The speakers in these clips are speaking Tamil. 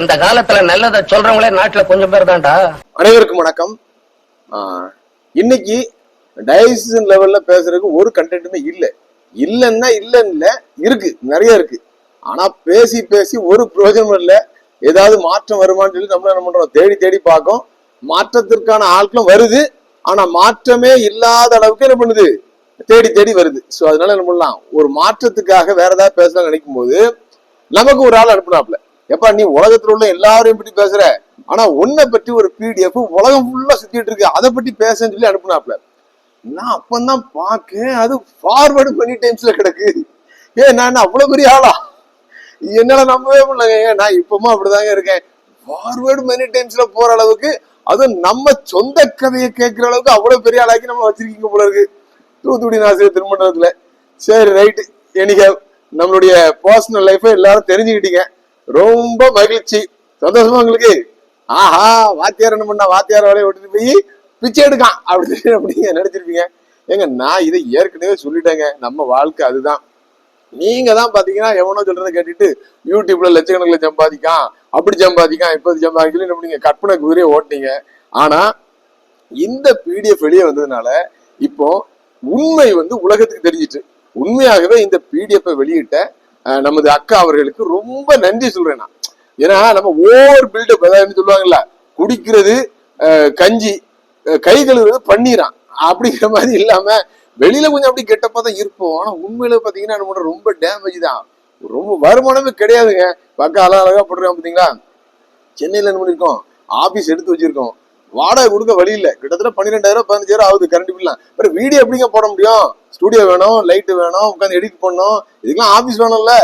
இந்த காலத்துல நல்லதை சொல்றவங்களே நாட்டுல கொஞ்சம் பேர் தான்டா. அனைவருக்கும் வணக்கம். இன்னைக்கு டைசிஷன் லெவல்ல பேசுறதுக்கு ஒரு கண்டென்ட்டுமே இல்லை. இல்லைன்னா இல்லைன்னு இல்ல இருக்கு நிறைய இருக்கு. ஆனா பேசி பேசி ஒரு பிரயோஜனம் இல்லை. ஏதாவது மாற்றம் வருமான்னு சொல்லி நம்ம என்ன பண்றோம்? தேடி தேடி பார்க்கும் மாற்றத்திற்கான ஆட்களும் வருது. ஆனா மாற்றமே இல்லாத அளவுக்கு என்ன பண்ணுது? தேடி தேடி வருது. ஸோ அதனால என்ன பண்ணலாம்? ஒரு மாற்றத்துக்காக வேற ஏதாவது பேசலாம் நினைக்கும் போது நமக்கு ஒரு ஆள் அனுப்பினாப்ல எப்பா நீ உலகத்துல உள்ள எல்லாரையும் பற்றி பேசுற. ஆனா உன்னை பற்றி ஒரு பிடிஎஃப் உலகம் ஃபுல்லா சுத்திட்டு இருக்கு. அதை பத்தி பேசுன்னு சொல்லி அனுப்புனாப்ல நான் அப்பந்தான் பார்க்கேன். அது ஃபார்வர்டு பண்ணி டைம்ஸ்ல கிடக்கு. ஏ நான் அவ்வளவு பெரிய ஆளா? என்னால நம்பவே முடியலங்க நான் இப்பமா அப்படிதாங்க இருக்கேன். ஃபார்வர்டு மெனி டைம்ஸ்ல போற அளவுக்கு அதுவும் நம்ம சொந்த கதையை கேட்கிற அளவுக்கு அவ்வளவு பெரிய ஆளாக்கி நம்ம வச்சிருக்கீங்க போல இருக்கு. தூத்துக்குடி நாசிரியர் திருமணத்துல சரி ரைட்டு எனக்கு நம்மளுடைய பர்சனல் லைஃபை எல்லாரும் தெரிஞ்சுக்கிட்டீங்க. ரொம்ப மகிழ்ச்சி. சந்தோஷமா உங்களுக்கு? ஆஹா வாத்தியார் என்ன பண்ண? வாத்தியார் வேலையை விட்டுட்டு போய் பிச்சை எடுக்கான். அப்படி அப்படிங்க நினைச்சிருப்பீங்க. ஏங்க நான் இதை ஏற்கனவே சொல்லிட்டேங்க. நம்ம வாழ்க்கை அதுதான். நீங்க தான் பாத்தீங்கன்னா எவனோ சொல்றதை கேட்டுட்டு யூடியூப்ல லட்சக்கணக்கில் சம்பாதிக்கான் அப்படி சம்பாதிக்கான் இப்படி சம்பாதிக்கலாம் நீங்க கற்பனை குதிரையை ஓட்டினீங்க. ஆனா இந்த பிடிஎஃப் வெளியே வந்ததுனால இப்போ உண்மை வந்து உலகத்துக்கு தெரிஞ்சிட்டு உண்மையாகவே இந்த பிடிஎஃப் வெளியிட்ட நமது அக்கா அவர்களுக்கு ரொம்ப நன்றி சொல்றேன். நான் ஏன்னா நம்ம ஓவர் பில்டப் அதாவது சொல்லுவாங்கல்ல குடிக்கிறது கஞ்சி கை கழுவுறது பண்ணிடறான் அப்படிங்கிற மாதிரி இல்லாம வெளியில கொஞ்சம் அப்படி கெட்டப்பா தான் இருப்போம். ஆனா உண்மையில பாத்தீங்கன்னா நம்ம ரொம்ப டேமேஜ் தான். ரொம்ப வருமானமே கிடையாதுங்க. பக்கம் அழகா அழகா போட்டுருக்கான் பாத்தீங்களா? சென்னையில என்ன பண்ணிருக்கோம்? ஆபீஸ் எடுத்து வச்சிருக்கோம். வாடகை கொடுக்க வழி இல்லை. கிட்டத்தட்ட பன்னிரெண்டாயிரம் பதினஞ்சாயிரம் ஆகுது கரண்ட் பில்லாம் பட் வீடியோ எப்படிங்க போட முடியும்? ஸ்டூடியோ வேணும் லைட்டு வேணும் உட்காந்து எடிட் பண்ணணும். இதுக்கெல்லாம் ஆஃபீஸ் வேணும்ல.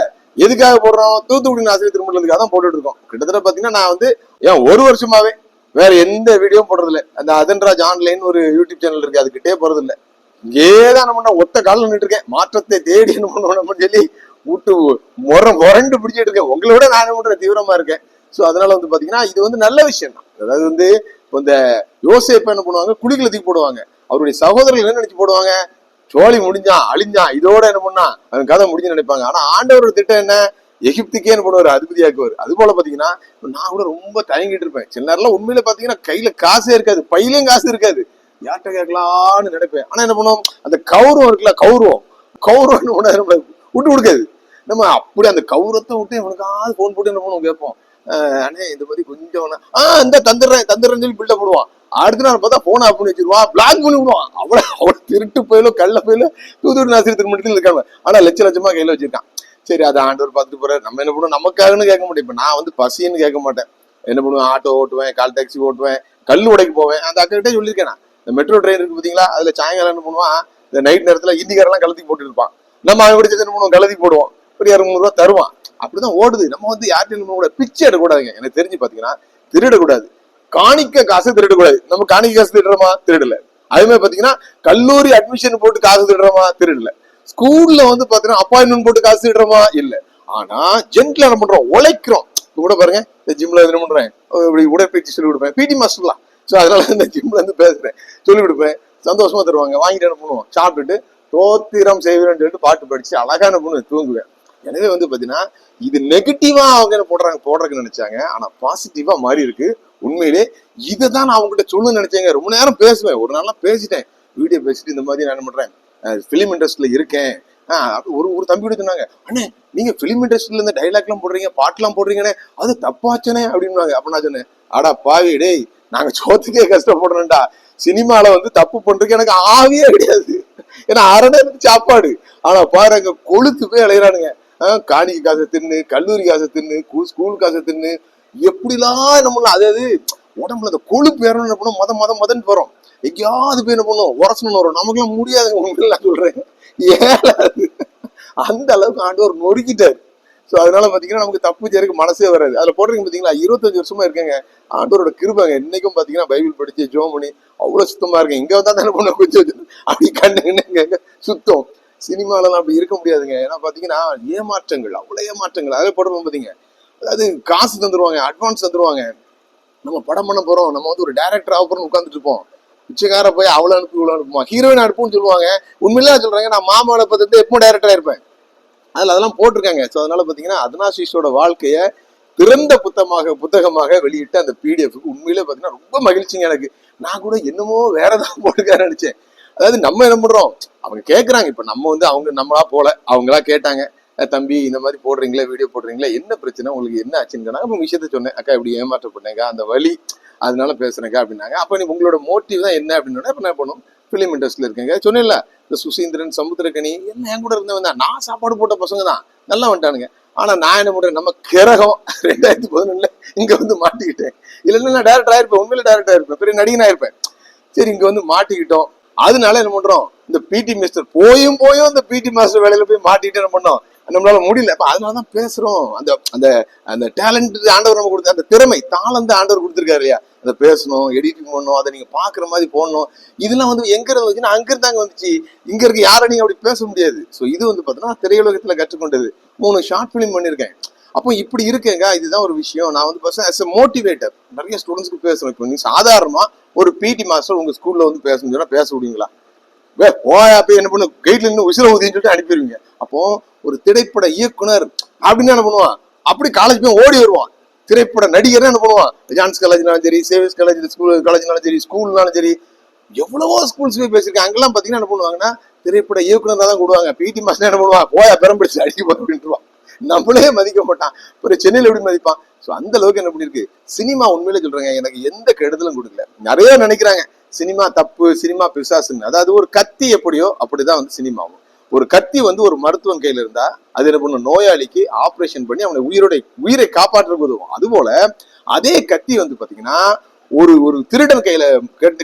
எதுக்காக போடுறோம்? தூத்துக்குடி ஆசிரியர் திருமணத்துக்காக தான் போட்டுட்டு இருக்கோம் கிட்டத்தட்ட பார்த்தீங்கன்னா நான் வந்து ஏன் ஒரு வருஷமாவே வேற எந்த வீடியோ போடுறதில்ல. அந்த அதன்ராஜ் ஆன்லைன் ஒரு யூடியூப் சேனல் இருக்கு அதுக்கிட்டே போறதில்ல. இங்கே தான் நம்ம ஒத்த காலில் நின்றுட்டு இருக்கேன். மாற்றத்தை தேடி என்ன பண்ணணும் சொல்லி விட்டு முற முரண்டு பிடிச்சிட்டு இருக்கேன். உங்களை விட நான் என்ன பண்றேன் தீவிரமா இருக்கேன். ஸோ அதனால வந்து பாத்தீங்கன்னா இது வந்து நல்ல விஷயம் தான். அதாவது வந்து இந்த யோசேப்ப என்ன பண்ணுவாங்க? குழிகளை தூக்கி போடுவாங்க. அவருடைய சகோதரர்கள் என்ன நினைச்சு போடுவாங்க? சோழி முடிஞ்சான் அழிஞ்சான் இதோட என்ன பண்ணா? அவன் கதை முடிஞ்சு நினைப்பாங்க. ஆனா ஆண்டவரோட திட்டம் என்ன? எகிப்துக்கே என்ன பண்ணுவார்? அதிபதியாக்குவார். அது போல பாத்தீங்கன்னா நான் கூட ரொம்ப தயங்கிட்டு இருப்பேன். சில நேரம்லாம் உண்மையில பாத்தீங்கன்னா கையில காசே இருக்காது. பையிலையும் காசு இருக்காது. யார்கிட்ட கேட்கலான்னு நினைப்பேன். ஆனா என்ன பண்ணுவோம்? அந்த கௌரவம் இருக்குல்ல கௌரவம். கௌரவம் என்ன பண்ணாது விட்டு கொடுக்காது. நம்ம அப்படி அந்த கௌரவத்தை விட்டு இவனுக்காவது ஃபோன் போட்டு என்ன பண்ணுவோம்? கேட்போம். அண்ணே இந்த மாதிரி கொஞ்சம் ஆஹ் ஆ இந்த தந்துடுறேன் தந்துடுறேன்னு சொல்லி பில்டப் போடுவான். அடுத்த நாள் பார்த்தா போன் ஆஃப் பண்ணி வச்சிருவான் பிளாக் பண்ணி விடுவான். அவ்வளவு அவ்வளவு திருட்டு போயிலும் கள்ள போயிலும் தூத்துக்குடி நாசிரியர் திருமணத்தில் இருக்காங்க. ஆனா லட்ச லட்சமா கையில வச்சிருக்கான். சரி அதை ஆண்டவர் பார்த்துட்டு போறாரு. நம்ம என்ன பண்ணுவோம்? நமக்காகனு கேட்க முடியும் இப்போ நான் வந்து பசின்னு கேட்க மாட்டேன். என்ன பண்ணுவேன்? ஆட்டோ ஓட்டுவேன் கால் டாக்ஸி ஓட்டுவேன் கல் உடைக்கு போவேன். அந்த அக்கிட்டே சொல்லியிருக்கேன் நான். இந்த மெட்ரோ ட்ரெயின் இருக்கு பாத்தீங்களா அதுல சாயங்காலம் என்ன பண்ணுவான்? இந்த நைட் நேரத்துல இந்திக்காரெல்லாம் கலத்தி போட்டு இருப்பான். நம்ம அவன் பிடிச்சது என்ன பண்ணுவோம்? கலத்தி போடுவோம். ஒரு இரநூறுவா தருவான். அப்படிதான் ஓடுது. நம்ம வந்து யார்ட்டையும் நம்ம கூட பிச்சை எடுக்கக்கூடாதுங்க. எனக்கு தெரிஞ்சு பாத்தீங்கன்னா திருடக்கூடாது. காணிக்க காசு திருடக்கூடாது. நம்ம காணிக்க காசு திருடுறோமா? திருடல. அதே மாதிரி பாத்தீங்கன்னா கல்லூரி அட்மிஷன் போட்டு காசு திருடுறோமா? திருடல. ஸ்கூல்ல வந்து பாத்தீங்கன்னா அப்பாயின்மெண்ட் போட்டு காசு திருடுறோமா? இல்ல. ஆனா ஜென்ட்ல என்ன பண்றோம்? உழைக்கிறோம். கூட பாருங்க இந்த ஜிம்ல என்ன பண்றேன்? இப்படி உடற்பயிற்சி சொல்லி கொடுப்பேன். பிடி மாஸ்டர்லாம் ஸோ அதனால இந்த ஜிம்ல இருந்து பேசுறேன். சொல்லி கொடுப்பேன். சந்தோஷமா தருவாங்க. வாங்கிட்டு என்ன பண்ணுவோம் சாப்பிட்டுட்டு தோத்திரம் செய்வேன் சொல்லிட்டு பாட்டு படிச்சு அழகா என்ன பண்ணுவேன் தூங்குவேன். எனவே வந்து பார்த்தீங்கன்னா இது நெகட்டிவாக அவங்க என்ன போடுறாங்க போடுறதுக்கு நினைச்சாங்க. ஆனால் பாசிட்டிவாக மாறி இருக்கு. உண்மையிலே இதை தான் நான் அவங்ககிட்ட சொல்லணும்னு நினைச்சேங்க. ரொம்ப நேரம் பேசுவேன். ஒரு நாளாக பேசிட்டேன். வீடியோ பேசிட்டு இந்த மாதிரி நான் என்ன பண்ணுறேன் ஃபிலிம் இண்டஸ்ட்ரியில இருக்கேன். ஆஹ் ஒரு ஒரு தம்பி கூட சொன்னாங்க அண்ணே நீங்க ஃபிலிம் இண்டஸ்ட்ரியில இந்த டைலாக்லாம் போடுறீங்க பாட்டுலாம் போடுறீங்கண்ணே. அது தப்பாச்சனே அப்படின்னாங்க. அப்ப நான் சொன்னேன் அடா பாவி டேய் நாங்க சோத்துக்கே கஷ்டப்படுறோம்டா. சினிமால வந்து தப்பு பண்றதுக்கு எனக்கு ஆவியே கிடையாது. ஏன்னா அரணை சாப்பாடு. ஆனா பாருங்க கொளுத்து போய் அலையிறானுங்க. காணிக்கு காசை தின்னு கல்லூரி காசை தின்னு ஸ்கூல் காசை தின்னு எப்படிலாம் என்ன பண்ணலாம்? அதாவது உடம்புல அந்த கொழுப்பு ஏறணும் என்ன பண்ணும்? மத மத மதன் வரும். எங்கேயாவது போய் என்ன பண்ணும்? உரசணும்னு வரும். நமக்குலாம் முடியாதுங்க உங்களுக்கு நான் சொல்றேன். ஏழாது அந்த அளவுக்கு ஆண்டவர் நொறுக்கிட்டாரு. ஸோ அதனால பாத்தீங்கன்னா நமக்கு தப்பு செய்யறதுக்கு மனசே வராது. அதுல போடுறீங்க பாத்தீங்களா? இருபத்தஞ்சு வருஷமா இருக்கேங்க. ஆண்டோரோட கிருபாங்க இன்னைக்கும் பாத்தீங்கன்னா பைபிள் படிச்சு ஜோம் பண்ணி அவ்வளவு சுத்தமா இருக்கேன். இங்க வந்தா தானே பண்ண கொஞ்சம் அப்படி கண்ணுங்க சுத்தம். சினிமாலலாம் அப்படி இருக்க முடியாதுங்க. ஏன்னா பாத்தீங்கன்னா ஏமாற்றங்கள் அவ்வளோ ஏமாற்றங்கள். அதில் படம் பார்த்தீங்க அதாவது காசு தந்துருவாங்க அட்வான்ஸ் தந்துருவாங்க. நம்ம படம் பண்ண போறோம். நம்ம வந்து ஒரு டேரக்டர் ஆக போறோம்னு உட்காந்துட்டு இருப்போம். பிச்சைக்கார போய் அவ்வளோ அனுப்பி இவ்வளோ அனுப்புமா? ஹீரோயின் அனுப்புன்னு சொல்லுவாங்க. உண்மையிலே சொல்கிறாங்க நான் மாமாவை பார்த்துட்டு எப்போ டேரக்டராக இருப்பேன். அதில் அதெல்லாம் போட்டிருக்காங்க. ஸோ அதனால பார்த்தீங்கன்னா அதனாசிஷோட வாழ்க்கையை திறந்த புத்தகமாக புத்தகமாக வெளியிட்ட அந்த பிடிஎஃப்க்கு உண்மையிலே பார்த்தீங்கன்னா ரொம்ப மகிழ்ச்சிங்க எனக்கு. நான் கூட என்னமோ வேற ஏதாவது நினச்சேன் நினைச்சேன். அதாவது நம்ம என்ன பண்றோம்? அவங்க கேட்குறாங்க இப்ப நம்ம வந்து அவங்க நம்மளா போல அவங்களா கேட்டாங்க. தம்பி இந்த மாதிரி போடுறீங்களா வீடியோ போடுறீங்களா என்ன பிரச்சனை? உங்களுக்கு என்ன ஆச்சுன்னு அப்ப விஷயத்த சொன்னேன். அக்கா இப்படி ஏமாற்றப்பட்டேங்க அந்த வழி அதனால பேசுறேங்க அப்படின்னாங்க. அப்ப நீ உங்களோட மோட்டிவ் தான் என்ன அப்படின்னா இப்போ என்ன பண்ணும் பிலிம் இண்டஸ்ட்ரியில் இருக்கேங்க. சொன்னேன்ல இந்த சுசீந்திரன் சமுத்திரக்கணி என்ன என் கூட இருந்தவன் தான். நான் சாப்பாடு போட்ட பசங்க தான். நல்லா வந்துட்டானுங்க. ஆனா நான் என்ன பண்றேன்? நம்ம கிரகம் ரெண்டாயிரத்தி பதினொன்னுல இங்க வந்து மாட்டிக்கிட்டேன். இல்லைன்னா நான் டேரக்டர் ஆயிருப்பேன். உண்மையில டேரக்டர் ஆயிருப்பேன். பெரிய நடிகனா இருப்பேன் சரி இங்க வந்து மாட்டிக்கிட்டோம். அதனால என்ன பண்றோம்? இந்த பிடி மாஸ்டர் போயும் போயும் இந்த பிடி மாஸ்டர் வேலையில போய் மாட்டிட்டு என்ன பண்ணோம்? நம்மளால முடியல. அப்ப அதனாலதான் பேசுறோம். அந்த அந்த அந்த டேலண்ட் ஆண்டவர் நம்ம கொடுத்த அந்த திறமை தாளந்த ஆண்டவர் கொடுத்துருக்காரு இல்லையா? அதை பேசணும் எடிட்டிங் பண்ணணும் அதை நீங்க பாக்குற மாதிரி போடணும். இதெல்லாம் வந்து எங்க இருந்து வந்துச்சுன்னா அங்க இருந்தாங்க வந்துச்சு. இங்க இருக்க யாரை நீங்க அப்படி பேச முடியாது. சோ இது வந்து பாத்தீங்கன்னா திரையுலகத்துல கற்றுக்கொண்டது. மூணு ஷார்ட் பிலிம் பண்ணிருக்கேன் அப்போ இப்படி இருக்குங்க இதுதான் ஒரு விஷயம். நான் வந்து பஸ் as எ மோட்டிவேட்டர் நிறைய ஸ்டூடெண்ட்ஸ்க்கு பேசுறேன் இப்போ நீங்கள் சாதாரணமாக ஒரு பிடி மாஸ்டர் உங்கள் ஸ்கூலில் வந்து பேசணும்னு சொன்னால் பேச விடுவீங்களா? வே போயா போய் என்ன பண்ணு கைட்ல இருந்து உசிர ஊதின்னு சொல்லிட்டு அனுப்பிடுவீங்க. அப்போ ஒரு திரைப்பட இயக்குனர் அப்படின்னு என்ன பண்ணுவான்? அப்படி காலேஜ் போய் ஓடி வருவான். திரைப்பட நடிகர் என்ன பண்ணுவான்? ஜான்ஸ் காலேஜ்னாலும் சரி சேவிஸ் காலேஜ் ஸ்கூல் காலேஜ்னாலும் சரி ஸ்கூல்னாலும் சரி எவ்வளவோ ஸ்கூல்ஸ் போய் பேசியிருக்கேன் அங்கெல்லாம் பார்த்தீங்கன்னா என்ன பண்ணுவாங்கன்னா திரைப்பட இயக்குனர் தான் கூடுவாங்க. பிடி மாஸ்டர் என்ன பண்ணுவான்? போயா பெரம்பிடிச்சு அடிக்க போய் அப்படின்ட்டுருவான் நம்மளே மதிக்க மாட்டான். ஒரு சென்னையில எப்படி மதிப்பான்? ஸோ அந்த அளவுக்கு என்ன பண்ணிருக்கு? சினிமா உண்மையில சொல்றேங்க எனக்கு எந்த கெடுதலும் கொடுக்கல. நிறைய நினைக்கிறாங்க. சினிமா தப்பு சினிமா பிசாசுன்னு. அதாவது ஒரு கத்தி எப்படியோ அப்படிதான் வந்து சினிமாவும். ஒரு கத்தி வந்து ஒரு மருத்துவம் கையில இருந்தா அது என்ன பண்ணும்? நோயாளிக்கு ஆபரேஷன் பண்ணி அவனை உயிரோட உயிரை காப்பாற்றுறதுக்கு உதவும். அதுபோல அதே கத்தி வந்து பாத்தீங்கன்னா ஒரு ஒரு திருடன் கையில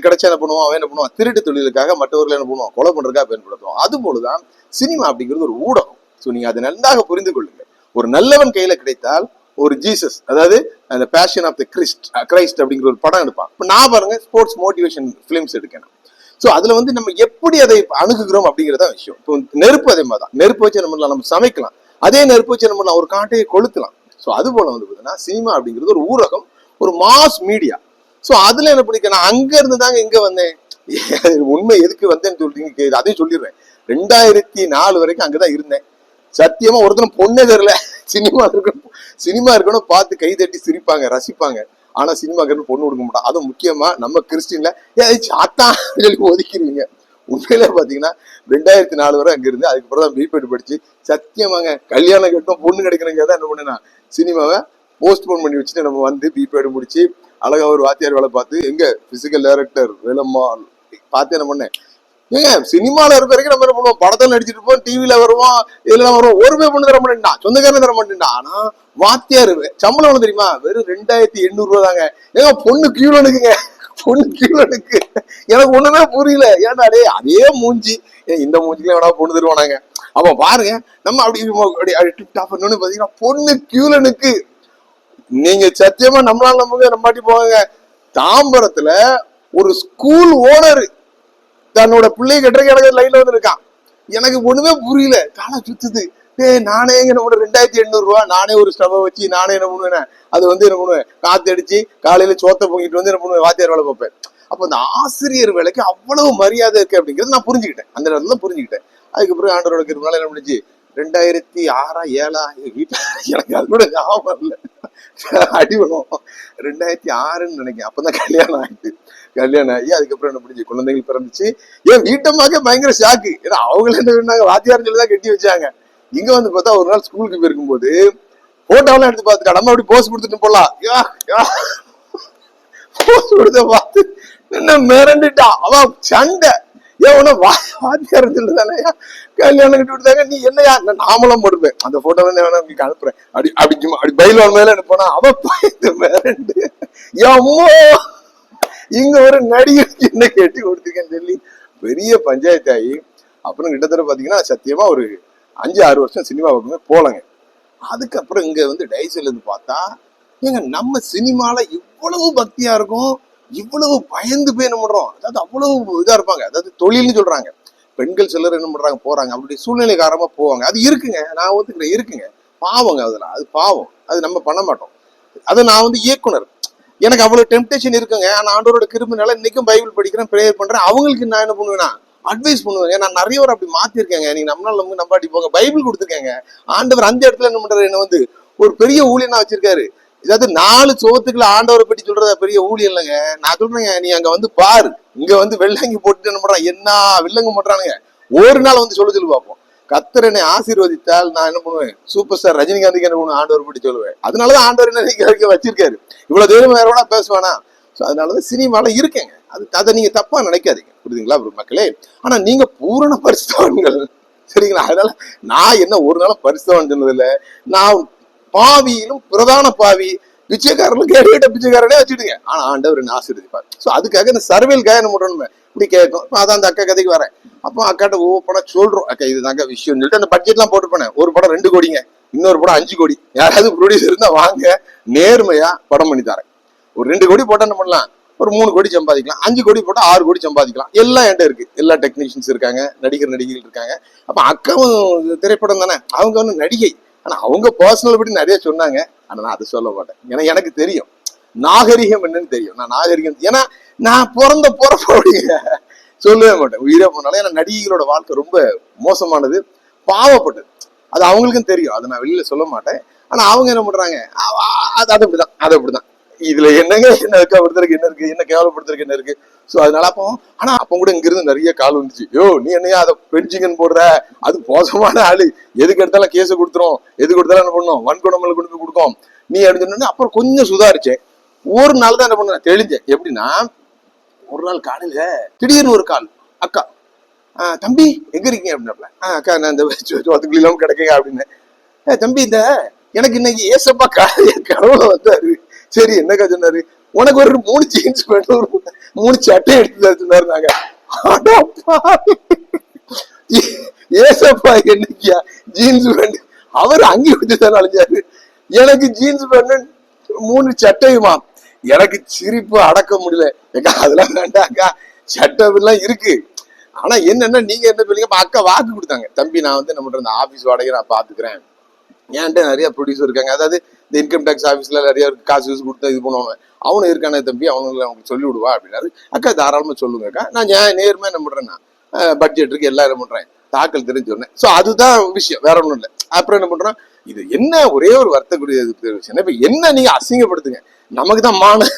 கிடைச்சா என்ன பண்ணுவான்? அவன் என்ன பண்ணுவான்? திருட்டு தொழிலுக்காக மற்றவர்கள் என்ன பண்ணுவான்? கொலை பண்றதுக்காக பயன்படுத்துவான். அது போலதான் சினிமா அப்படிங்கிறது ஒரு ஊடகம். ஸோ நீங்க அதை நன்றாக புரிந்து கொள்ளுங்க ஒரு நல்லவன் கையில கிடைத்தால் ஒரு ஜீசஸ் அதாவது அந்த passion of the Christ Christ அப்படிங்கிற ஒரு படம் எடுப்பான். இப்போ நான் பாருங்க ஸ்போர்ட்ஸ் மோட்டிவேஷன் ஃபிலிம்ஸ் எடுக்கணும். ஸோ அதில் வந்து நம்ம எப்படி அதை அணுகுகிறோம் அப்படிங்கிறத விஷயம். இப்போ நெருப்பு அதே மாதிரி தான் நெருப்பு வச்சு நம்ம நம்ம சமைக்கலாம். அதே நெருப்பு வச்சு நம்ம ஒரு காட்டையை கொளுத்தலாம். ஸோ அது போல வந்து பார்த்தீங்கன்னா சினிமா அப்படிங்கிறது ஒரு ஊரகம் ஒரு மாஸ் மீடியா ஸோ அதில் என்ன பிடிக்கும் நான் அங்கேருந்து தாங்க இங்கே வந்தேன். உண்மை எதுக்கு வந்தேன்னு சொல்லிட்டு அதையும் சொல்லிடுறேன். ரெண்டாயிரத்தி நாலு வரைக்கும் அங்கே தான் இருந்தேன். சத்தியமா ஒருத்தனும் பொண்ணே தெரியல. சினிமா இருக்கணும். சினிமா இருக்கணும் பார்த்து கை தட்டி சிரிப்பாங்க ரசிப்பாங்க. ஆனா சினிமாக்கு பொண்ணு கொடுக்க மாட்டான் அதுவும் முக்கியமா நம்ம கிறிஸ்டின்ல ஏ சாத்தான் சொல்லி ஒதுக்கிடுவீங்க. உண்மையில பாத்தீங்கன்னா ரெண்டாயிரத்தி நாலு வரை அங்க இருந்து அதுக்கப்புறம் தான் பிபெட் படிச்சு சத்தியமாங்க கல்யாணம் கட்டும் பொண்ணு கிடைக்கிறங்க தான் என்ன பண்ணேன் சினிமாவை போஸ்ட்போன் பண்ணி வச்சுட்டு நம்ம வந்து பிபேடு முடிச்சு அழகா ஒரு வாத்தியார் வேலை பார்த்து எங்க பிசிக்கல் டைரக்டர் வேலம்மா பார்த்து என்ன பண்ணேன் ஏங்க சினிமால இருக்க வரைக்கும் நம்ம என்ன பண்ணுவோம்? படத்துல நடிச்சிட்டு இருப்போம் டிவில வருவோம் இதெல்லாம் வருவோம். ஒரு பொண்ணு தர மாட்டேன்டா. சொந்தக்காரன் தர மாட்டேன்டா. ஆனா வாத்தியார் சம்பளம் ஒண்ணு தெரியுமா? வெறும் ரெண்டாயிரத்தி எண்ணூறு ரூபா தாங்க. ஏங்க பொண்ணு கீழே நிக்குங்க. பொண்ணு கீழே நிக்கு. எனக்கு ஒண்ணுமே புரியல. ஏன்டா டேய் அதே மூஞ்சி. இந்த மூஞ்சில வேணா பொண்ணு தருவானாங்க அப்ப பாருங்க நம்ம அப்படி அப்படி டிப் டாப் பண்ணோன்னு பாத்தீங்கன்னா பொண்ணு கியூல நிக்கு. நீங்க சத்தியமா நம்மளால நம்புங்க நம்பாட்டி போவாங்க தாம்பரத்துல ஒரு ஸ்கூல் ஓனர் தன்னோட பிள்ளை கட்டுறதுக்கு எனக்கு லைன்ல வந்து இருக்கான் எனக்கு ஒண்ணுமே புரியல. காலை சுத்துது. டேய் நானே என்ன நம்ம ரெண்டாயிரத்தி எண்ணூறு ரூபா நானே ஒரு ஸ்டவ் வச்சு நானே என்ன பண்ணுவேன்? அது வந்து என்ன பண்ணுவேன்? காத்து அடிச்சு காலையில சோத்த பொங்கிட்டு வந்து என்ன பண்ணுவேன்? வாத்தியார் வேலை பார்ப்பேன். அப்ப அந்த ஆசிரியர் வேலைக்கு அவ்வளவு மரியாதை இருக்கு அப்படிங்கிறது நான் புரிஞ்சுக்கிட்டேன். அந்த இடத்துல தான் புரிஞ்சுக்கிட்டேன். அதுக்கப்புறம் ஆண்டோட கிருபனால என்ன பண்ணுச்சு? ரெண்டாயிரத்தி ஆறா ஏழா எங்க வீட்டுல எனக்கு அது கூட ஞாபகம் இல்லை. அடிபடும் ரெண்டாயிரத்தி ஆறுன்னு நினைக்கிறேன். அப்பதான் கல்யாணம் ஆயிட்டு. கல்யாணம் ஆகி அதுக்கப்புறம் என்ன முடிஞ்சு? குழந்தைகள் பிறந்துச்சு. ஏன் வீட்டம்மாக்கே பயங்கர ஷாக்கு ஏன்னா அவங்கள என்ன பண்ணாங்க வாத்தியார் சொல்லி தான் கட்டி வச்சாங்க. இங்க வந்து பார்த்தா ஒரு நாள் ஸ்கூலுக்கு போயிருக்கும் போது போட்டோலாம் எடுத்து பார்த்துட்டா நம்ம அப்படி போஸ் கொடுத்துட்டு போலாம். யா யா. போஸ் கொடுத்த பார்த்து என்ன மிரண்டுட்டா? அவன் சண்டை. ஏன் உன வா வாத்தியார் தானே கல்யாணம் கட்டி விட்டாங்க நீ என்னையா? நான் நாமளும் போடுவேன் அந்த போட்டோ வேணா உங்களுக்கு அனுப்புறேன். அப்படி அப்படி சும்மா அப்படி பயில்வான் மேல அனுப்பினா அவ பயந்து மிரண்டு. எம்மோ இங்க ஒரு நடிகருக்கு என்ன கேட்டு கொடுத்துருக்கேன்னு சொல்லி பெரிய பஞ்சாயத்து ஆகி அப்புறம் கிட்டத்தட்ட பாத்தீங்கன்னா சத்தியமா ஒரு அஞ்சு ஆறு வருஷம் சினிமா பக்கமே போலங்க. அதுக்கப்புறம் இங்க வந்து டைசில இருந்து பார்த்தா ஏங்க நம்ம சினிமால இவ்வளவு பக்தியா இருக்கும் இவ்வளவு பயந்து போய் என்ன பண்றோம்? அதாவது அவ்வளவு இதா இருப்பாங்க. அதாவது தொழில்னு சொல்றாங்க. பெண்கள் சிலர் என்ன பண்றாங்க? போறாங்க. அப்படி சூழ்நிலை காரமா போவாங்க. அது இருக்குங்க. நான் ஒத்துக்கிறேன் இருக்குங்க. பாவங்க அதுல அது பாவம். அது நம்ம பண்ண மாட்டோம். அதை நான் வந்து இயக்குனர். எனக்கு அவ்வளவு டெம்டேஷன் இருக்குங்க. ஆனா ஆண்டவரோட கிருமினால இன்னைக்கும் பைபிள் படிக்கிறேன் ப்ரேயர் பண்றேன். அவங்களுக்கு நான் என்ன பண்ணுவேன்னா அட்வைஸ் பண்ணுவேங்க நான் நிறைய பேர் அப்படி மாத்திருக்கேங்க. நீங்க நம்மளால நம்ம நம்பாட்டி போங்க. பைபிள் கொடுத்துருக்கேங்க. ஆண்டவர் அந்த இடத்துல என்ன பண்றாரு? என்ன வந்து ஒரு பெரிய ஊழியனா வச்சிருக்காரு. இதாவது நாலு சோத்துக்குள்ள ஆண்டவரை பற்றி சொல்றத பெரிய ஊழியம் இல்லைங்க. நான் சொல்றேங்க நீ அங்க வந்து பாரு. இங்க வந்து வெள்ளங்கி போட்டு என்ன பண்றான்? என்ன வில்லங்க பண்றானுங்க. ஒரு நாள் வந்து சொல்ல சொல்லி பார்ப்போம். கத்தரனை ஆசீர்வதித்தால் நான் என்ன பண்ணுவேன்? சூப்பர் ஸ்டார் ரஜினிகாந்துக்கு என்ன பண்ணுவேன்? ஆண்டவர் பற்றி சொல்லுவேன். அதனாலதான் ஆண்டவர் என்ன இன்னைக்கு வரைக்கும் வச்சிருக்காரு. இவ்வளவு தூரம் வேற வேணா பேசுவானா? ஸோ அதனாலதான் சினிமாவில் இருக்கேங்க. அது அதை நீங்க தப்பா நினைக்காதீங்க. புரியுதுங்களா மக்களே? ஆனா நீங்க பூரண பரிசுத்தவன்கள். சரிங்களா? அதனால நான் என்ன ஒரு நாளும் பரிசுத்தவன் சொன்னதில்லை. நான் பாவியிலும் பிரதான பாவி. பிச்சைக்காரர்களும் கேட்ட பிச்சைக்காரனே வச்சுடுங்க ஆனா ஆண்டவர் என்ன ஆசீர்வதிப்பார். ஸோ அதுக்காக இந்த சர்வேல் என்ன பண்ணணுமே இப்படி கேட்கும். இப்போ அதான் அந்த அக்கா கதைக்கு வரேன். அப்போ அக்காட்ட ஓப்பனா சொல்றோம். அக்கா இதுதாங்க விஷயம்னு சொல்லிட்டு அந்த பட்ஜெட்லாம் போட்டு போனேன் ஒரு படம் ரெண்டு கோடிங்க. இன்னொரு படம் அஞ்சு கோடி. யாராவது ப்ரொடியூசர் இருந்தா வாங்க. நேர்மையா படம் பண்ணி தரேன். ஒரு ரெண்டு கோடி போட்டா என்ன பண்ணலாம்? ஒரு மூணு கோடி சம்பாதிக்கலாம். அஞ்சு கோடி போட்டா ஆறு கோடி சம்பாதிக்கலாம். எல்லாம் என்கிட்ட இருக்கு. எல்லா டெக்னீஷியன்ஸ் இருக்காங்க. நடிகர் நடிகைகள் இருக்காங்க. அப்ப அக்காவும் திரைப்படம் தானே. அவங்க வந்து நடிகை. ஆனா அவங்க பர்சனல் படி நிறைய சொன்னாங்க. ஆனா நான் அதை சொல்ல மாட்டேன். ஏன்னா எனக்கு தெரியும். நாகரிகம் என்னன்னு தெரியும். நான் நாகரிகம் ஏன்னா நான் பிறந்த பிறப்போடைய சொல்லவே மாட்டேன். உயிரே போனாலும் ஏன்னா நடிகைகளோட வாழ்க்கை ரொம்ப மோசமானது பாவப்பட்டது. அது அவங்களுக்கும் தெரியும். அதை நான் வெளியில சொல்ல மாட்டேன். ஆனா அவங்க என்ன பண்றாங்க? அது அது அப்படிதான். அது அப்படிதான். இதுல என்னங்க என்ன இருக்கு ஒருத்தருக்கு என்ன இருக்கு என்ன கேவலப்படுத்துறதுக்கு என்ன இருக்கு? சோ அதனால அப்போ ஆனா அப்ப கூட இங்க இருந்து நிறைய கால் வந்துச்சு. யோ நீ என்னையா அதை பெஞ்சிங்கன்னு போடுற? அது மோசமான ஆளு. எதுக்கு எடுத்தாலும் கேஸ் கொடுத்துரும். எது கொடுத்தாலும் என்ன பண்ணும்? வன்கொடுமையில கொண்டு போய் கொடுக்கும். நீ எடுத்துன்னு அப்புறம் கொஞ்சம் சுதாரிச்சேன். ஒரு நாள் தான் என்ன பண்ண தெளிஞ்சேன். எப்படின்னா ஒரு நாள் காலையில திடீர்னு ஒரு கால். அக்கா தம்பி எங்க இருக்கீங்க? அப்படின்னாப்ல அக்கா நான் இந்த பத்து கிலோமீட்டர் கிடைக்கங்க அப்படின்னு "ஏ, தம்பி இந்த எனக்கு இன்னைக்கு ஏசப்பா கடவுளை வந்தாரு. சரி என்னக்கா சொன்னாரு? உனக்கு ஒரு மூணு ஜீன்ஸ் பேண்ட் ஒரு மூணு சட்டையும் எடுத்து தர சொன்னாரு நாங்க. அட ஏசப்பா என்னைக்கியா ஜீன்ஸ் பேண்ட் அவர் அங்கே வச்சு தான் அழைஞ்சாரு எனக்கு ஜீன்ஸ் பேண்ட் மூணு சட்டையுமா? எனக்கு சிரிப்பு அடக்க முடியல. ஏக்கா அதெல்லாம் வேண்டாக்கா சட்டை எல்லாம் இருக்கு. ஆனா என்னன்னா நீங்க என்ன சொல்றீங்க? அக்கா வாக்கு கொடுத்தாங்க. தம்பி நான் வந்து நம்ம இந்த ஆபீஸ் வாடகை நான் பாத்துக்கிறேன். ஏன்ட்டு நிறைய ப்ரொடியூசர் இருக்காங்க. அதாவது இந்த இன்கம் டேக்ஸ் ஆஃபீஸ்ல நிறைய காசு யூஸ் கொடுத்து இது பண்ணுவாங்க. அவனு இருக்கானே தம்பி அவனுங்களை அவனுக்கு சொல்லி விடுவா அப்படின்னாரு. அக்கா தாராளமாக சொல்லுங்க அக்கா. நான் ஏன் நேர்மையாக என்ன பண்ணுறேன்னா பட்ஜெட் இருக்கு எல்லாம் என்ன பண்ணுறேன் தாக்கல் தெரிஞ்சு சொன்னேன் ஸோ அதுதான் விஷயம். வேற ஒன்றும் இல்லை. அப்புறம் என்ன பண்ணுறோம் இது என்ன ஒரே ஒரு வருத்தக்கூடிய இது விஷயம். இப்போ என்ன நீங்க அசிங்கப்படுத்துங்க? நமக்கு தான் மான.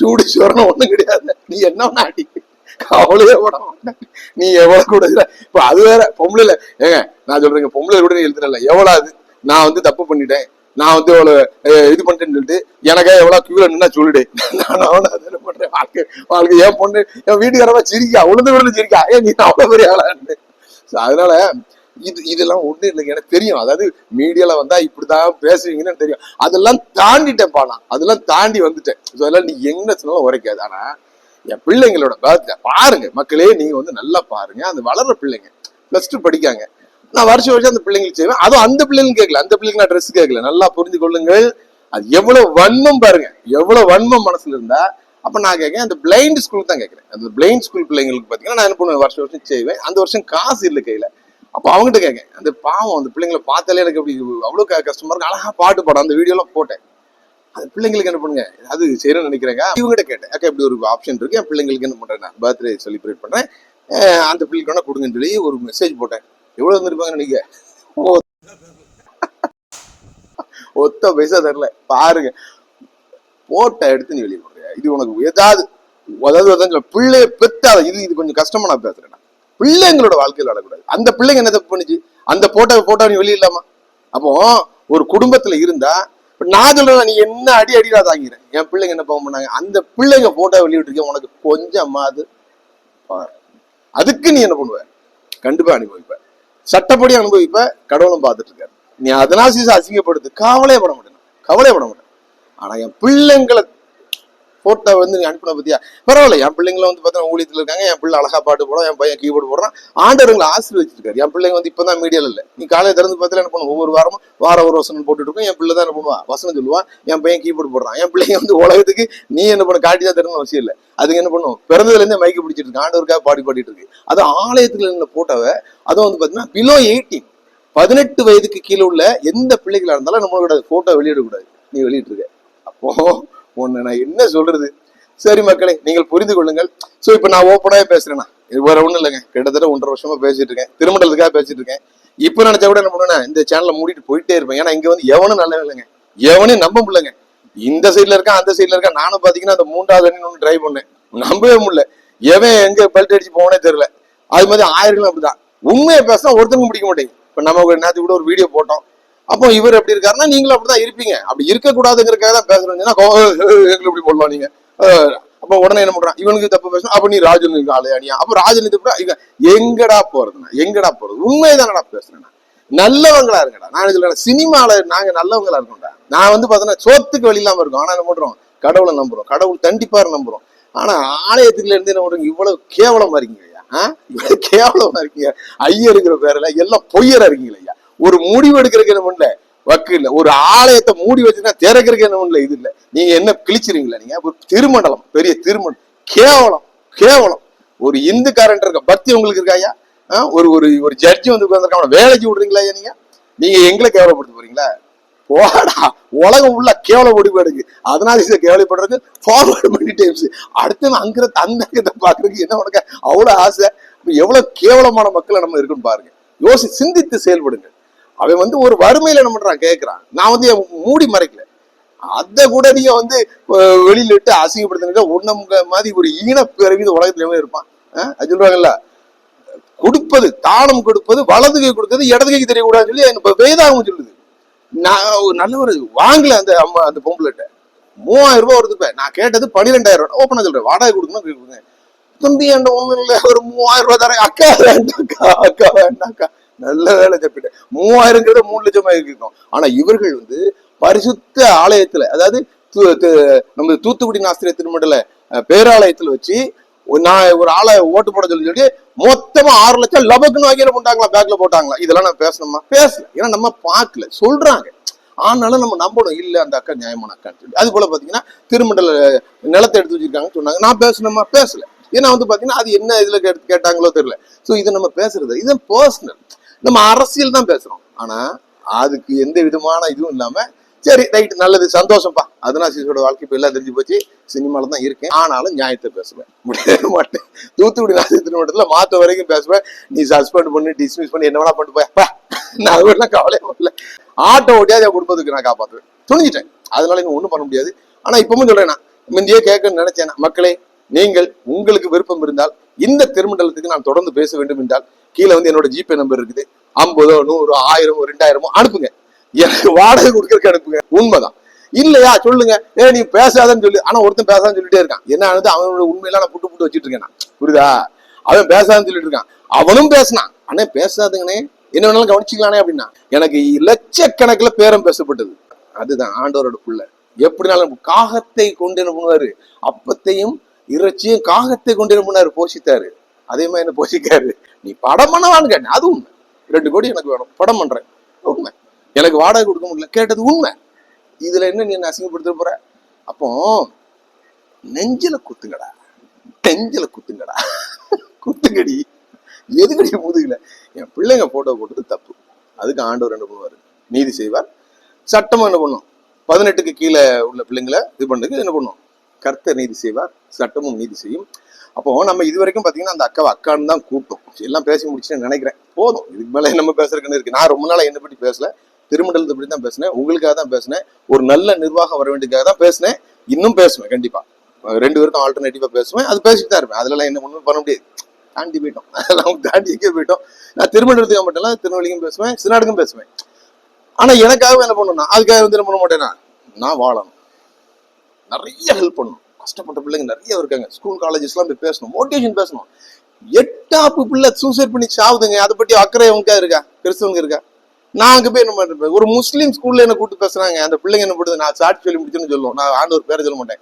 சூடு சோறணும் ஒன்றும் கிடையாது. நீ என்ன வேணா அடி. கவலையே பட நீ எவ்வளோ கூட இப்போ அது வேற பொம்பளை ஏங்க நான் சொல்றேங்க பொம்பளை கூட நீ எழுதுறல எவ்வளவு அது? நான் வந்து தப்பு பண்ணிட்டேன். நான் வந்து எவ்வளவு இது பண்ணிட்டேன்னு சொல்லிட்டு எனக்கா எவ்வளவு கியூல நின்னா சொல்லிடு. நான் அவனை அது என்ன பண்றேன். வாழ்க்கை வாழ்க்கை என் பொண்ணு என் வீட்டுக்காரமா சிரிக்கா உளுந்து விழுந்து சிரிக்கா. ஏன் நீ அவ்வளவு பெரிய ஆளான்னு ஸோ அதனால இது இதெல்லாம் ஒண்ணு இல்லைங்க எனக்கு தெரியும். அதாவது மீடியால வந்தா இப்படிதான் பேசுவீங்கன்னு தெரியும். அதெல்லாம் தாண்டிட்டேன்ப்பா நான். அதெல்லாம் தாண்டி வந்துட்டேன். ஸோ அதெல்லாம் நீ என்ன சொன்னாலும் உரைக்காது. ஆனா என் பிள்ளைங்களோட பாருங்க. மக்களே நீங்க வந்து நல்லா பாருங்க. அந்த வளர்ற பிள்ளைங்க ப்ளஸ் டூ படிக்காங்க. நான் வருஷம் வருஷம் அந்த பிள்ளைங்களுக்கு செய்வேன். அதுவும் அந்த பிள்ளைங்க கேட்கல. அந்த பிள்ளைங்க நான் ட்ரெஸ் கேட்கல. நல்லா புரிந்து கொள்ளுங்கள் அது எவ்வளவு வன்மம் பாருங்க. எவ்வளவு வன்மம் மனசுல இருந்தா அப்ப நான் கேட்கேன் அந்த பிளைண்ட் ஸ்கூல் தான் கேட்கறேன். அந்த பிளைண்ட் ஸ்கூல் பிள்ளைங்களுக்கு பாத்தீங்கன்னா நான் என்ன பண்ணுவேன்? வருஷம் வருஷம் செய்வேன். அந்த வருஷம் காசு இல்லை கையில. அப்ப அவங்ககிட்ட கேட்கேன் அந்த பாவம் அந்த பிள்ளைங்களை பார்த்தாலே எனக்கு அப்படி அவ்வளவு க- கஷ்டமா இருக்கு அழகா பாட்டு பாடம் அந்த வீடியோலாம் போட்டேன். அந்த பிள்ளைங்களுக்கு என்ன பண்ணுங்க? அது செய்யணும்னு நினைக்கிறேங்க. இவங்ககிட்ட கேட்டேன். அக்கா இப்படி ஒரு ஆப்ஷன் இருக்கு. என் பிள்ளைங்களுக்கு என்ன பண்றேன் நான் பர்த்டே செலிப்ரேட் பண்றேன் அந்த பிள்ளைக்கு வேணா கொடுங்கன்னு சொல்லி ஒரு மெசேஜ் போட்டேன். எவ்வளவு வந்திருப்பாங்கன்னு நினைக்க. ஓ ஒத்த பைசா தரல. பாருங்க. போட்டோ எடுத்து நீ வெளியே போடுறியா? இது உனக்கு ஏதாவது அதாவது சொல்ல, பிள்ளைய பெத்தாத இது இது கொஞ்சம் கஷ்டமா நான் பேசுறேன் பிள்ளைங்களோட வாழ்க்கையில் வரக்கூடாது அந்த பிள்ளைங்க என்ன தப்பு பண்ணுச்சு? அந்த போட்டோ போட்டோ நீ வெளியிடலாமா அப்போ ஒரு குடும்பத்துல இருந்தா நான் சொல்றேன் நீ என்ன அடி அடிடா தாங்கிறேன் என் பிள்ளைங்க என்ன பாவம் பண்ணாங்க? அந்த பிள்ளைங்க போட்டோ வெளியிட்டிருக்கேன் உனக்கு கொஞ்சமாவது பாரு. அதுக்கு நீ என்ன பண்ணுவ? கண்டிப்பா அனுபவிப்ப. சட்டப்படி அனுபவிப்ப கடவுளும் பார்த்துட்டு இருக்காரு நீ அதனால சீச அசிங்கப்படுத்து கவலையப்பட பட மாட்டேன். கவலையே மாட்டேன். ஆனா என் பிள்ளைங்களை போட்டோ வந்து நீ அனுப்பின பத்தியா? பரவாயில்ல. என் பிள்ளைங்களும் வந்து பார்த்தா ஊழியத்துல இருக்காங்க. என் பிள்ளை அழகா பாட்டு போடும் என் பையன் கீபோர்டு போடுறான். ஆண்டவங்களை ஆசீர்வச்சிருக்காரு என் பிள்ளைங்க வந்து இப்பதான் மீடியால இல்ல. நீ காலையில திறந்து பார்த்தா என்ன பண்ணுவோம் ஒவ்வொரு வாரமும் வார ஒரு வசனம் போட்டுட்டு இருக்கும் என் பிள்ளை தான் என்ன பண்ணுவா? வசனம் சொல்லுவான் என் பையன் கீபோர்டு போடுறான். என் பிள்ளைங்க வந்து உலகத்துக்கு நீ என்ன பண்ண? காட்டி தான் தரணும் அவசியம் இல்லை. அதுக்கு என்ன பண்ணும்? பிறந்ததுல இருந்தே மைக்கு பிடிச்சிட்டு இருக்கு. ஆண்டவருக்காக பாடி பாடிட்டு இருக்கு. அது ஆலயத்துல இருந்த போட்டோவை அதுவும் வந்து பாத்தீங்கன்னா பிலோ எயிட்டீன் பதினெட்டு வயதுக்கு கீழே உள்ள எந்த பிள்ளைகளா இருந்தாலும் நம்மளோட போட்டோ வெளியிடக்கூடாது. நீ வெளியிட்டு இருக்க அப்போ போன நான் என்ன சொல்றது? சரி மக்களே நீங்கள் புரிந்து கொள்ளுங்கள். சோ இப்ப நான் ஓப்பனாகவே பேசுறேன்னா இது வேற ஒண்ணும் இல்லைங்க. கிட்டத்தட்ட ஒன்றரை வருஷமா பேசிட்டு இருக்கேன். திருமண்டலத்துக்காக பேசிட்டு இருக்கேன். இப்ப நினைச்சா கூட என்ன பண்ணுவேன்னா இந்த சேனலை மூடிட்டு போயிட்டே இருப்பேன். ஏன்னா இங்க வந்து எவனும் நல்ல இல்லைங்க. எவனையும் நம்ப முடியலங்க. இந்த சைடுல இருக்கான் அந்த சைடுல இருக்கா நானும் பாத்தீங்கன்னா அந்த மூன்றாவது அணி ஒன்று டிரைவ் பண்ணேன். நம்பவே முடியல. எவன் எங்க பெல்ட் அடிச்சு போவனே தெரியல. அது மாதிரி ஆயிரம் அப்படிதான். உண்மையை பேசினா ஒருத்தங்க பிடிக்க மாட்டேங்க இப்போ நம்ம நேற்று கூட ஒரு வீடியோ போட்டோம். அப்போ இவர் எப்படி இருக்காருன்னா நீங்களும் அப்படிதான் இருப்பீங்க. அப்படி இருக்கக்கூடாதுங்கிறக்காக தான் பேசுறேன்னா எங்களை இப்படி போடலாம் நீங்க? அப்ப உடனே என்ன பண்றான்? இவனுக்கு தப்பு பேசணும் அப்ப நீ ராஜன் ஆளு அப்ப ராஜன் தப்பு எங்கடா போறதுனா எங்கடா போறது? உண்மைதானடா பேசுறேன் நல்லவங்களா இருக்கடா. நான் இதுல சினிமால நாங்க நல்லவங்களா இருக்கோம்டா. நான் வந்து பாத்தீங்கன்னா சோத்துக்கு வழி இல்லாம இருக்கும். ஆனா என்ன பண்றோம்? கடவுளை நம்புறோம். கடவுள் தண்டிப்பாரு நம்புறோம். ஆனா ஆலயத்துல இருந்து என்ன பண்றீங்க? இவ்வளவு கேவலமா இருக்கீங்க ஐயா இவ்வளவு கேவலமா இருக்கீங்க. ஐயருங்கிற பேர்ல எல்லாம் பொய்யரா இருக்கீங்களா ஐயா. ஒரு முடிவு எடுக்கிறதுக்கு என்ன பண்ணல? வக்கு இல்ல. ஒரு ஆலயத்தை மூடி வச்சுன்னா திறக்கிறதுக்கு என்ன பண்ணல? இது இல்ல. நீங்க என்ன கிழிச்சிருங்களா நீங்க ஒரு திருமண்டலம் பெரிய திருமணம் கேவலம் கேவலம். ஒரு இந்துக்காரன் இருக்க பக்தி உங்களுக்கு இருக்காயா ஆ? ஒரு ஒரு ஒரு ஜட்ஜி வந்து உட்கார்ந்திருக்கான். வேலைக்கு விடுறீங்களா நீங்க? நீங்க எங்களை கேவலப்படுத்த போறீங்களா? போடா. உலகம் உள்ள கேவல முடிவு எடுக்கு. அதனால இதை கேவலப்படுறது ஃபார்வர்டு பண்ணி டைம்ஸ் அடுத்து அங்கிற தந்தங்கத்தை பாக்குறதுக்கு என்ன உனக்கு அவ்வளவு ஆசை? எவ்வளவு கேவலமான மக்களை நம்ம இருக்குன்னு பாருங்க. யோசி சிந்தித்து செயல்படுங்க அவன் வந்து ஒரு வறுமையில என்ன பண்றான்? கேட்கறான் நான் வந்து என் மூடி மறைக்கல. அத கூட நீங்க வந்து வெளியில இட்டு அசிங்கப்படுத்தினா உன்ன மாதிரி ஒரு ஈனப்பிறவி இந்த உலகத்துல இருப்பான். அது சொல்றாங்கல்ல கொடுப்பது தானம் கொடுப்பது வலது கை கொடுத்தது இடது கைக்கு தெரியக்கூடாதுன்னு சொல்லி எனக்கு வேதாகம் சொல்லுது. நான் ஒரு நல்ல ஒரு வாங்கல அந்த அம்மா அந்த பொம்பளைட்ட மூவாயிரம் ரூபாய் வருது இப்ப. நான் கேட்டது பன்னிரெண்டாயிரம் ரூபாய். ஓப்பனா சொல்றேன். வாடகை கொடுக்கணும் கொடுங்க தம்பி என்கிட்ட ஒண்ணும் இல்ல. ஒரு மூவாயிரம் ரூபாய் தரேன். அக்கா வேண்டாக்கா அக்கா வேண்டாக்கா நல்ல வேலை தப்பிட்டேன் மூவாயிரங்கிறத மூணு லட்சமா இருக்கும். ஆனா இவர்கள் வந்து பரிசுத்த ஆலயத்துல அதாவது நம்ம தூத்துக்குடி நாஸ்திரிய திருமண்டல பேராலயத்துல வச்சு நான் ஒரு ஆளை ஓட்டு போட சொல்லி சொல்லி மொத்தமா ஆறு லட்சம் லபக்குன்னு வாங்கியில போட்டாங்களா பேக்ல போட்டாங்களா? இதெல்லாம் நான் பேசணுமா? பேசல. ஏன்னா நம்ம பார்க்கல. சொல்றாங்க. ஆனாலும் நம்ம நம்பணும். இல்ல அந்த அக்கா நியாயமான அக்கான்னு சொல்லி. அது போல பாத்தீங்கன்னா திருமண்டல நிலத்தை எடுத்து வச்சிருக்காங்கன்னு சொன்னாங்க. நான் பேசணுமா? பேசல. ஏன்னா வந்து பாத்தீங்கன்னா அது என்ன இதுல கேட்டு கேட்டாங்களோ தெரியல. சோ இது நம்ம பேசுறது இது பர்சனல் நம்ம அரசியல் தான் பேசுறோம். ஆனா அதுக்கு எந்த விதமான இதுவும் இல்லாம சரி ரைட் நல்லது சந்தோஷம்ப்பா அதனாசிஸோட வாழ்க்கை இப்போ எல்லாம் தெரிஞ்சு போச்சு. சினிமால தான் இருக்கேன். ஆனாலும் நியாயத்தை பேசுவேன். முடியவே மாட்டேன். தூத்துக்குடி நாசி திருமணத்துல மாத்த வரைக்கும் பேசுவேன். நீ சஸ்பெண்ட் பண்ணி டிஸ்மிஸ் பண்ணி என்ன வேணா பண்ணிட்டு போய் நான் அதெல்லாம் கவலையே வரல ஆட்டோ ஓட்டியாவது என் குடும்பத்துக்கு நான் காப்பாற்றுவேன் துணிஞ்சிட்டேன். அதனால இன்னும் ஒன்றும் பண்ண முடியாது. ஆனா இப்பவும் சொல்றேன் நான். முந்தையே கேட்கணும்னு நினைச்சேன் மக்களே நீங்கள் உங்களுக்கு விருப்பம் இருந்தால் இந்த திருமண்டலத்துக்கு நான் தொடர்ந்து பேச வேண்டும் என்றால் கீழே வந்து என்னோட ஜிபே நம்பர் இருக்குது. ஐம்பதோ நூறு ஆயிரமோ ரெண்டாயிரமோ அனுப்புங்க. எனக்கு வாடகை கொடுக்கறதுக்கு அனுப்புங்க. உண்மைதான். இல்லையா? சொல்லுங்க. ஏ நீ பேசாதன்னு சொல்லி. ஆனா ஒருத்தன் பேசாதன்னு சொல்லிட்டே இருக்கான். என்ன ஆனது? அவனோட உண்மையெல்லாம் நான் புட்டு புட்டு வச்சுட்டு இருக்கேன் புரியுதா? அவன் பேசாதன்னு சொல்லிட்டு இருக்கான். அவனும் பேசினான். அண்ணே பேசாதுங்கண்ணே. என்ன வேணாலும் கவனிச்சுக்கலானே அப்படின்னா எனக்கு லட்சக்கணக்கில் பேரம் பேசப்பட்டது. அதுதான் ஆண்டவரோட புள்ள. எப்படினாலும் காகத்தை கொண்டு என்ன பண்ணுவாரு அப்பத்தையும் இறைச்சியும் காகத்தை கொண்டு என்ன பண்ணாரு போஷித்தாரு. அதே மாதிரி என்ன போஷிக்காரு? நீ படம் பண்ணவான்னு கேட்டேன். அது உண்மை. ரெண்டு கோடி எனக்கு வேணும். படம் பண்றேன். உண்மை. எனக்கு வாடகை கொடுக்க முடியல. கேட்டது உண்மை. இதுல என்ன நீ என்ன அசிங்கப்படுத்த போற? அப்போ நெஞ்சில குத்துங்கடா. நெஞ்சில குத்துங்கடா. குத்துங்கடி. எதுக்கடி முதுகல? என் பிள்ளைங்க போட்டோ போட்டது தப்பு. அதுக்கு ஆண்டவர் என்ன பண்ணுவாரு? நீதி செய்வார். சட்டமும் என்ன பண்ணும்? பதினெட்டுக்கு கீழே உள்ள பிள்ளைங்களை இது பண்ணுறதுக்கு என்ன பண்ணும்? கர்த்தர் நீதி செய்வார் சட்டமும் நீதி செய்யும். அப்போ நம்ம இது வரைக்கும் அந்த அக்காவை அக்கான்னு தான் கூப்பிட்டோம். எல்லாம் பேசி முடிச்சுன்னு நினைக்கிறேன். போதும். இதுக்கு மேலே நம்ம பேசுறதுக்குன்னு இருக்கு. நான் ரொம்ப நாளாக என்னை பற்றி பேசல. திருமண்டலத்தை பற்றி தான் பேசினேன். உங்களுக்காக தான் பேசினேன். ஒரு நல்ல நிர்வாகம் வர வேண்டியதுக்காக தான் பேசினேன். இன்னும் பேசுவேன் கண்டிப்பாக ரெண்டு பேருக்கும் ஆல்டர்னேட்டிவா பேசுவேன். அது பேசிட்டு தான் இருப்பேன். அதெல்லாம் என்ன ஒன்றும் பண்ண முடியாது. தாண்டி போயிட்டோம். அதெல்லாம் தாண்டி எங்கே போயிட்டோம். நான் திருமண்டலத்துக்கு மட்டும் திருநெல்வேலிக்கும் பேசுவேன் சிநாடுக்கும் பேசுவேன். ஆனா எனக்காக என்ன பண்ணணும் அதுக்காக வந்து என்ன பண்ண மாட்டேனா நான் வாழணும். நிறைய ஹெல்ப் பண்ணணும் கஷ்டப்பட்ட பிள்ளைங்க நிறைய இருக்காங்க. ஸ்கூல் காலேஜஸ்லாம் போய் பேசணும். மோட்டிவேஷன் பேசணும். எட்டாப்பு பிள்ளை சூசைட் பண்ணி சாவுதுங்க அதை பற்றி அக்கறை அவங்க இருக்கா? கிறிஸ்தவங்க இருக்கா? நான் அங்கே போய் என்ன பண்றேன் ஒரு முஸ்லீம் ஸ்கூல்ல என்ன கூப்பிட்டு பேசுறாங்க? அந்த பிள்ளைங்க என்ன பண்ணுது நான் சாட்சி சொல்லி முடிச்சுன்னு சொல்லுவோம். நான் ஆண்டவர் பேரை சொல்ல மாட்டேன்.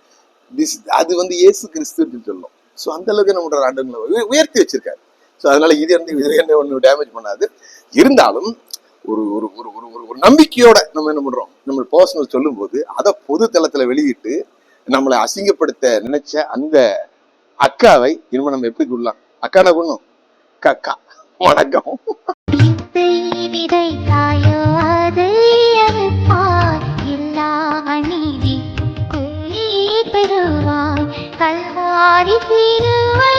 திஸ் அது வந்து இயேசு கிறிஸ்துன்னு சொல்லும். ஸோ அந்த அளவுக்கு என்ன பண்றாரு? ஆண்டவங்களை உயர்த்தி வச்சிருக்காரு. ஸோ அதனால இது வந்து இது என்ன ஒன்று டேமேஜ் பண்ணாது. இருந்தாலும் ஒரு ஒரு ஒரு ஒரு ஒரு ஒரு நம்பிக்கையோட நம்ம என்ன பண்றோம்? நம்ம பர்சனல் சொல்லும்போது அதை பொது தளத்துல வெளியிட்டு நம்மளை அசிங்கப்படுத்த நினைச்ச அந்த அக்காவை இனிமே நம்ம எப்படி கொள்ளலாம் அக்கானா கொள்ளும் கக்கா வணக்கம். பெறுவாய் கல்வாரி திருவாய்.